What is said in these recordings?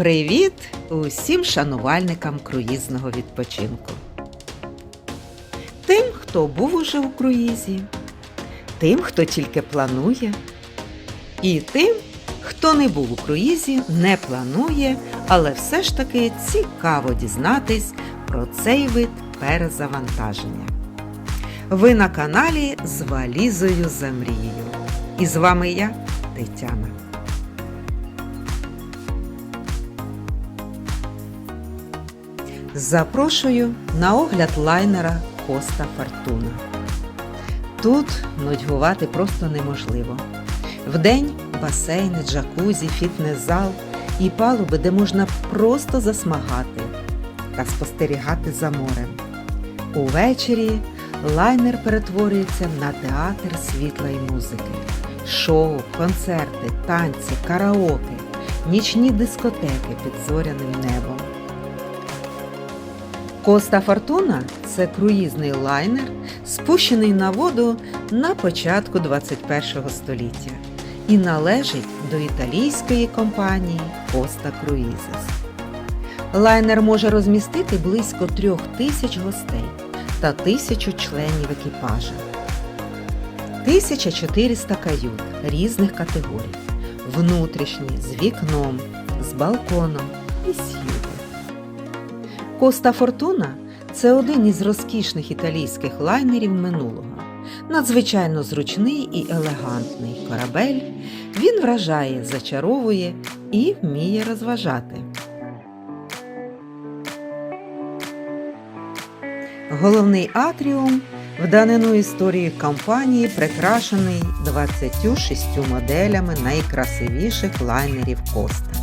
Привіт усім шанувальникам круїзного відпочинку. Тим, хто був уже у круїзі, тим, хто тільки планує, і тим, хто не був у круїзі, не планує, але все ж таки цікаво дізнатись про цей вид перезавантаження. Ви на каналі з валізою за мрією. І з вами я, Тетяна. Запрошую на огляд лайнера Коста Фортуна. Тут нудьгувати просто неможливо. Вдень басейни, джакузі, фітнес-зал і палуби, де можна просто засмагати та спостерігати за морем. Увечері лайнер перетворюється на театр світла і музики, шоу, концерти, танці, караоке, нічні дискотеки під зоряним небом. Коста Фортуна це круїзний лайнер, спущений на воду на початку 21 століття і належить до італійської компанії Costa Cruises. Лайнер може розмістити близько трьох тисяч гостей та тисячу членів екіпажа. 1400 кают різних категорій, внутрішні, з вікном, з балконом і югом. Коста Фортуна це один із розкішних італійських лайнерів минулого. Надзвичайно зручний і елегантний корабель. Він вражає, зачаровує і вміє розважати. Головний атріум в данину історії компанії прикрашений 26 моделями найкрасивіших лайнерів Коста.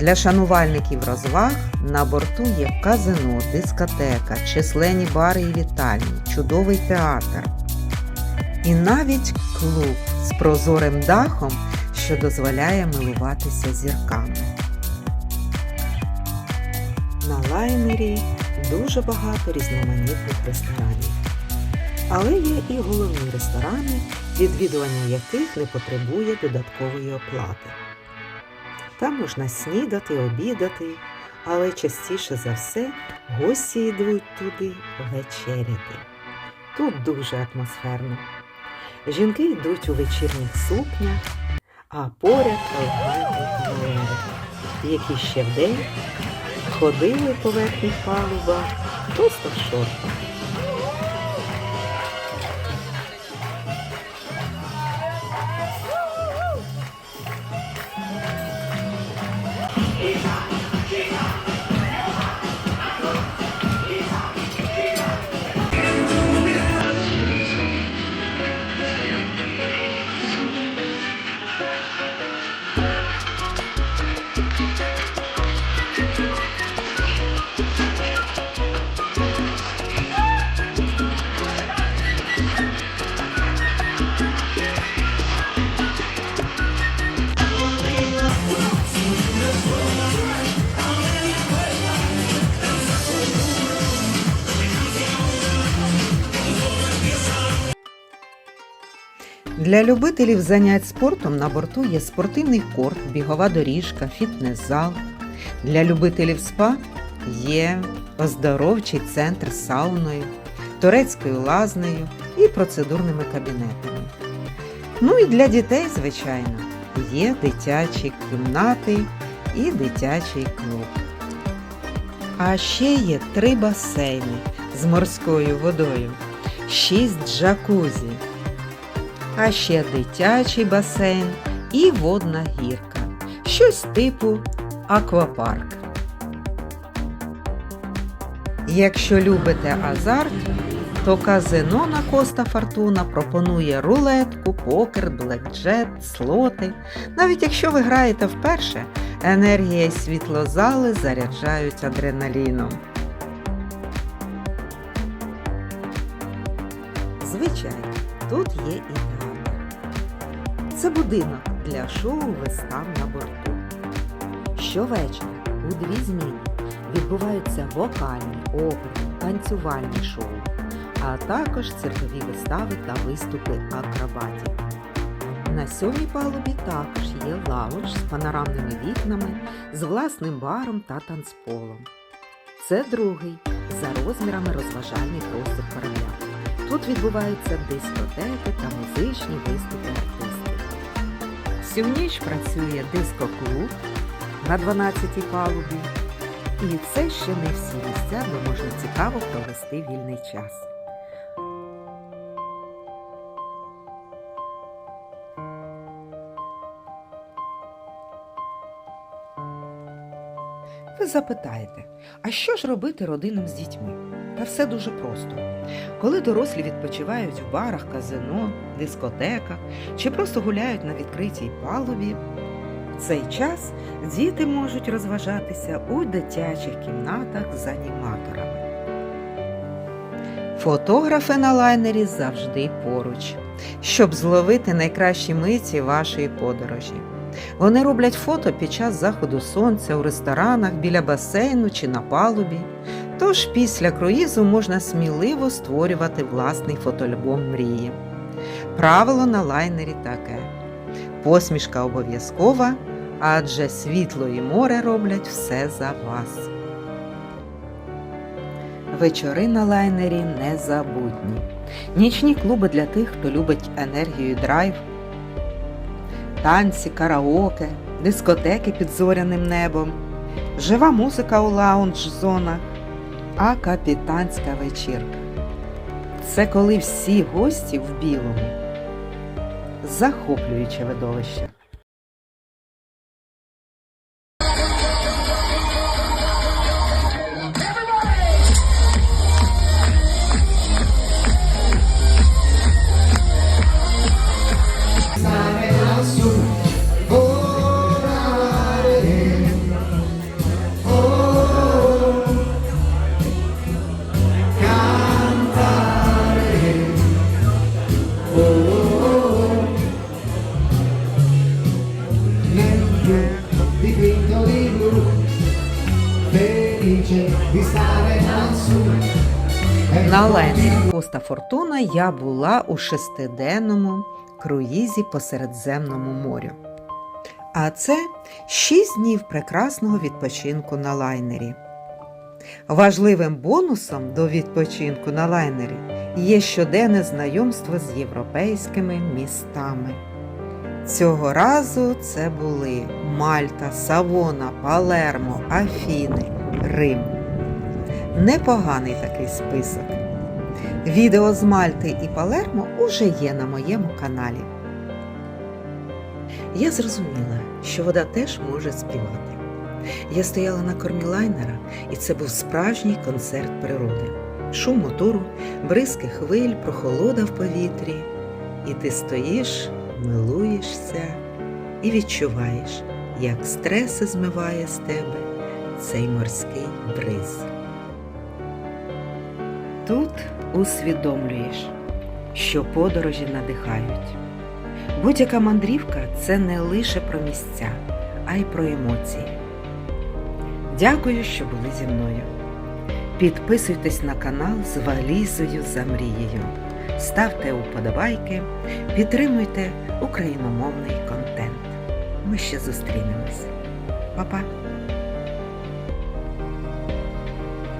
Для шанувальників розваг на борту є казино, дискотека, численні бари і вітальні, чудовий театр. І навіть клуб з прозорим дахом, що дозволяє милуватися зірками. На лайнері дуже багато різноманітних ресторанів. Але є і головні ресторани, відвідування яких не потребує додаткової оплати. Там можна снідати, обідати, але частіше за все гості йдуть туди вечеряти. Тут дуже атмосферно. Жінки йдуть у вечірніх сукнях, а поряд елегантні кавалери, які ще вдень ходили по верхніх палубах просто в шортах. Для любителів занять спортом на борту є спортивний корт, бігова доріжка, фітнес-зал. Для любителів спа є оздоровчий центр з сауною, турецькою лазнею і процедурними кабінетами. Ну і для дітей, звичайно, є дитячі кімнати і дитячий клуб. А ще є три басейни з морською водою, шість джакузі а ще дитячий басейн і водна гірка. Щось типу аквапарк. Якщо любите азарт, то казино на Коста Фортуна пропонує рулетку, покер, блекджет, слоти. Навіть якщо ви граєте вперше, енергія і світло зали заряджають адреналіном. Звичайно, тут є і театр. Це будинок для шоу вистав на борту. Щовечора у дві зміни відбуваються вокальні, оперні, танцювальні шоу, а також циркові вистави та виступи акробатів. На сьомій палубі також є лаунж з панорамними вікнами, з власним баром та танцполом. Це другий за розмірами розважальний простір корабля. Тут відбуваються дискотеки та музичні виступи. Всю ніч працює дискоклуб на 12-й палубі. І це ще не всі місця, де можна цікаво провести вільний час. Ви запитаєте, а що ж робити родинам з дітьми? Та все дуже просто. Коли дорослі відпочивають в барах, казино, дискотеках чи просто гуляють на відкритій палубі, в цей час діти можуть розважатися у дитячих кімнатах з аніматорами. Фотографи на лайнері завжди поруч, щоб зловити найкращі миті вашої подорожі. Вони роблять фото під час заходу сонця у ресторанах, біля басейну чи на палубі. Тож після круїзу можна сміливо створювати власний фотоальбом мрії. Правило на лайнері таке: посмішка обов'язкова, адже світло і море роблять все за вас. Вечори на лайнері незабутні. Нічні клуби для тих, хто любить енергію і драйв, танці, караоке, дискотеки під зоряним небом, жива музика у лаунж-зонах, а капітанська вечірка. Це коли всі гості в білому. Захоплююче видовище. На лайнері Коста Фортуна я була у шестиденному круїзі по Середземному морю. А це шість днів прекрасного відпочинку на лайнері. Важливим бонусом до відпочинку на лайнері є щоденне знайомство з європейськими містами. Цього разу це були Мальта, Савона, Палермо, Афіни, Рим. Непоганий такий список. Відео з Мальти і Палермо уже є на моєму каналі. Я зрозуміла, що вода теж може співати. Я стояла на кормі лайнера, і це був справжній концерт природи. Шум мотору, бризки хвиль, прохолода в повітрі. І ти стоїш, милуєшся і відчуваєш, як стреси змиває з тебе цей морський бриз. Тут усвідомлюєш, що подорожі надихають. Будь-яка мандрівка це не лише про місця, а й про емоції. Дякую, що були зі мною. Підписуйтесь на канал з валізою за мрією. Ставте уподобайки, підтримуйте україномовний контент. Ми ще зустрінемось. Па-па!